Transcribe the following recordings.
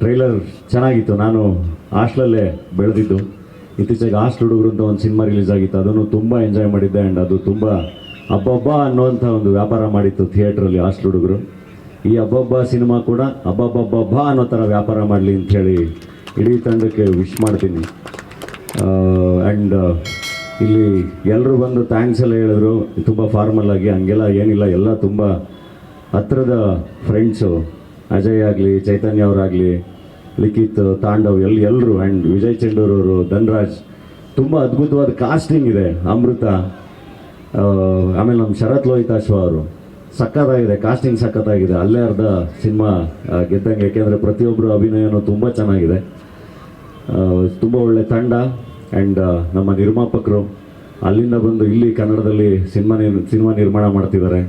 Trailer ಚೆನ್ನಾಗಿತ್ತು. ನಾನು ಹಾಸ್ಟ್ಲಲ್ಲೇ ಬೆಳೆದಿದ್ದು. ಇತ್ತೀಚೆಗೆ ಹಾಸ್ಟ್ಲ್ ಹುಡುಗರು ಅಂತ ಒಂದು ಸಿನಿಮಾ ರಿಲೀಸ್ ಆಗಿತ್ತು. ಅದನ್ನು ತುಂಬ ಎಂಜಾಯ್ ಮಾಡಿದ್ದೆ ಆ್ಯಂಡ್ ಅದು ತುಂಬ ಹಬ್ಬಬ್ಬ ಅನ್ನೋವಂಥ ಒಂದು ವ್ಯಾಪಾರ ಮಾಡಿತ್ತು ಥಿಯೇಟ್ರಲ್ಲಿ ಹಾಸ್ಟ್ಲ್ ಹುಡುಗರು. ಈ ಹಬ್ಬಬ್ಬ ಸಿನಿಮಾ ಕೂಡ ಹಬ್ಬಬ್ಬಬ್ಬ ಅನ್ನೋ ಥರ ವ್ಯಾಪಾರ ಮಾಡಲಿ ಅಂಥೇಳಿ ಇಡೀ ತಂಡಕ್ಕೆ ವಿಶ್ ಮಾಡ್ತೀನಿ. ಆ್ಯಂಡ್ ಇಲ್ಲಿ ಎಲ್ಲರೂ ಬಂದು ಥ್ಯಾಂಕ್ಸ್ ಎಲ್ಲ ಹೇಳಿದ್ರು. ತುಂಬ ಫಾರ್ಮಲ್ ಆಗಿ, ಹಂಗೆಲ್ಲ ಏನಿಲ್ಲ. ಎಲ್ಲ ತುಂಬ ಹತ್ರದ ಫ್ರೆಂಡ್ಸು ಅಜಯ್ ಆಗಲಿ, ಚೈತನ್ಯ ಅವರಾಗಲಿ, ಲಿಖಿತ್, ತಾಂಡವ್ ಎಲ್ಲಿ ಎಲ್ಲರೂ ಆ್ಯಂಡ್ ವಿಜಯ್ ಚೆಂಡೂರವರು, ಧನ್ರಾಜ್, ತುಂಬ ಅದ್ಭುತವಾದ ಕಾಸ್ಟಿಂಗ್ ಇದೆ ಅಮೃತ ಆಮೇಲೆ ನಮ್ಮ ಶರತ್ ಲೋಹಿತಾಶ್ವ ಅವರು. ಸಖತ್ತಾಗಿದೆ ಕಾಸ್ಟಿಂಗ್ ಸಖತ್ತಾಗಿದೆ. ಅಲ್ಲೇ ಅರ್ಧ ಸಿನಿಮಾ ಗೆದ್ದಂಗೆ. ಯಾಕೆಂದರೆ ಪ್ರತಿಯೊಬ್ಬರು ಅಭಿನಯನೂ ತುಂಬ ಚೆನ್ನಾಗಿದೆ. ತುಂಬ ಒಳ್ಳೆ ತಂಡ ಆ್ಯಂಡ್ ನಮ್ಮ ನಿರ್ಮಾಪಕರು ಅಲ್ಲಿಂದ ಬಂದು ಇಲ್ಲಿ ಕನ್ನಡದಲ್ಲಿ ಸಿನಿಮಾ ನಿರ್ ಸಿನಿಮಾ ನಿರ್ಮಾಣ ಮಾಡ್ತಿದ್ದಾರೆ.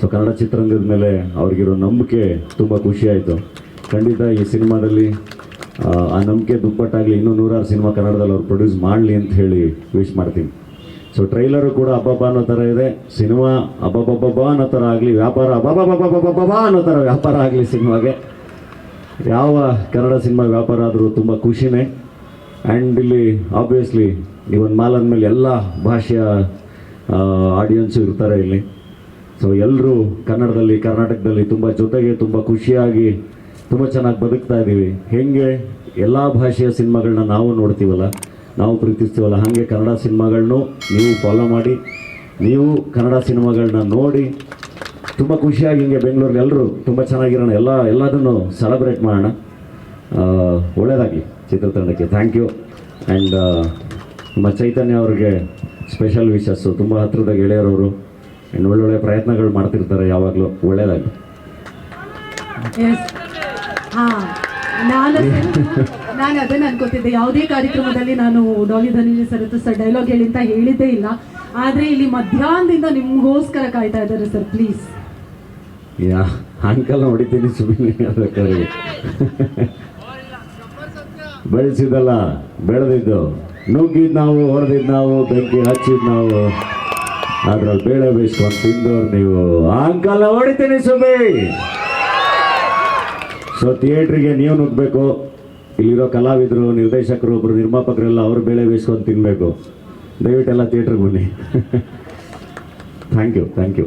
ಸೊ ಕನ್ನಡ ಚಿತ್ರರಂಗದ ಮೇಲೆ ಅವ್ರಿಗಿರೋ ನಂಬಿಕೆ ತುಂಬ ಖುಷಿಯಾಯಿತು ಖಂಡಿತ ಈ ಸಿನಿಮಾದಲ್ಲಿ ಆ, ನಂಬಿಕೆ ದುಪ್ಪಟ್ಟಾಗಲಿ ಇನ್ನೂ ನೂರಾರು ಸಿನಿಮಾ ಕನ್ನಡದಲ್ಲಿ ಅವ್ರು ಪ್ರೊಡ್ಯೂಸ್ ಮಾಡಲಿ ಅಂತ ಹೇಳಿ ವಿಶ್ ಮಾಡ್ತೀನಿ. ಸೊ ಟ್ರೈಲರು ಕೂಡ ಅಬ್ಬಬ್ಬ ಅನ್ನೋ ಥರ ಇದೆ. ಸಿನಿಮಾ ಅಬ್ಬಬ್ಬಬ್ಬ ಅನ್ನೋ ಥರ ಆಗಲಿ ವ್ಯಾಪಾರ ಅಬ್ಬಬ್ಬಬ್ಬಬ್ಬಬ್ಬ ಅನ್ನೋ ಥರ ವ್ಯಾಪಾರ ಆಗಲಿ ಸಿನಿಮಾಗೆ. ಯಾವ ಕನ್ನಡ ಸಿನಿಮಾ ವ್ಯಾಪಾರ ಆದರೂ ತುಂಬ ಖುಷಿನೇ. ಆ್ಯಂಡ್ ಇಲ್ಲಿ ಆಬ್ವಿಯಸ್ಲಿ ಈ ಒಂದು ಮಾಲ್ ಅಂದಮೇಲೆ ಎಲ್ಲ ಭಾಷೆಯ ಆಡಿಯನ್ಸು ಇರ್ತಾರೆ ಇಲ್ಲಿ. ಸೊ ಎಲ್ಲರೂ ಕನ್ನಡದಲ್ಲಿ, ಕರ್ನಾಟಕದಲ್ಲಿ ತುಂಬ ಜೊತೆಗೆ ತುಂಬ ಖುಷಿಯಾಗಿ ತುಂಬ ಚೆನ್ನಾಗಿ ಬದುಕ್ತಾ ಇದ್ದೀವಿ. ಹೆಂಗೆ ಎಲ್ಲ ಭಾಷೆಯ ಸಿನಿಮಾಗಳನ್ನ ನಾವು ನೋಡ್ತೀವಲ್ಲ, ನಾವು ಪ್ರೀತಿಸ್ತೀವಲ್ಲ, ಹಾಗೆ ಕನ್ನಡ ಸಿನಿಮಾಗಳನ್ನು ನೀವು ಫಾಲೋ ಮಾಡಿ, ನೀವು ಕನ್ನಡ ಸಿನಿಮಾಗಳನ್ನ ನೋಡಿ, ತುಂಬ ಖುಷಿಯಾಗಿ ಹಿಂಗೆ ಬೆಂಗಳೂರಿನ ಎಲ್ಲರೂ ತುಂಬ ಚೆನ್ನಾಗಿರೋಣ, ಎಲ್ಲ, ಎಲ್ಲದನ್ನು ಸೆಲೆಬ್ರೇಟ್ ಮಾಡೋಣ. ಒಳ್ಳೆಯದಾಗಿ ಚಿತ್ರತಂಡಕ್ಕೆ. ಥ್ಯಾಂಕ್ ಯು ಆ್ಯಂಡ್ ನಮ್ಮ ಚೈತನ್ಯ ಅವ್ರಿಗೆ ಸ್ಪೆಷಲ್ ವಿಶಸ್ಸು ತುಂಬ ಹತ್ತಿರದ ಗೆಳೆಯರವರು ಆ್ಯಂಡ್ ಒಳ್ಳೊಳ್ಳೆ ಪ್ರಯತ್ನಗಳು ಮಾಡ್ತಿರ್ತಾರೆ ಯಾವಾಗಲೂ ಒಳ್ಳೇದಾಗಿ ಎಸ್ ಹಾ ನಾನು ನಾನು ಅದನ್ನ ಅನ್ಕೋತಿದ್ದೆ ಯಾವುದೇ ಕಾರ್ಯಕ್ರಮದಲ್ಲಿ ನಾನು ಡಾಲಿ ಧನಿಜ ಸರ್ ಹತ್ರ ಸರ್ ಡೈಲಾಗ್ ಹೇಳಿ ಅಂತ ಹೇಳಿದ್ದೇ ಇಲ್ಲ. ಆದ್ರೆ ಇಲ್ಲಿ ಮಧ್ಯಾಹ್ನದಿಂದ ನಿಮಗೋಸ್ಕರ ಕಾಯ್ತಾ ಇದ್ದಾರೆ ಸರ್ ಪ್ಲೀಸ್ ಯಾ ಅಂಕಲ್ನ ಹೊಡಿತೀನಿ ಸುಮ್ಮನೆ ಅದಕ್ಕೆ ಬೆಳೆಸಿದಲ್ಲ ಬೆಳೆದಿದ್ದು. ನುಗ್ಗಿದ್ ನಾವು ಹೊಡೆದಿದ್ದು ನಾವು ಬೆಂಕಿ ಹಚ್ಚಿದ್ ನಾವು. ಅದ್ರಲ್ಲಿ ಬೇಳೆ ಬೇಯಿಸ್ಕೊಂಡು ತಿಂದವ್ರು ನೀವು ಅಂಕಲ್ನ ಹೊಡಿತೀನಿ ಸುಮ್ಮ ಸೊ ಥಿಯೇಟ್ರಿಗೆ ನೀವು ನುಗ್ಬೇಕು ಇಲ್ಲಿರೋ ಕಲಾವಿದರು, ನಿರ್ದೇಶಕರು ಒಬ್ಬರು ನಿರ್ಮಾಪಕರೆಲ್ಲ ಅವರು ಬೇಳೆ ಬೇಯಿಸ್ಕೊಂಡು ತಿನ್ನಬೇಕು ದಯವಿಟ್ಟೆಲ್ಲ ಥಿಯೇಟ್ರಿಗೆ ಬನ್ನಿ. Thank you thank you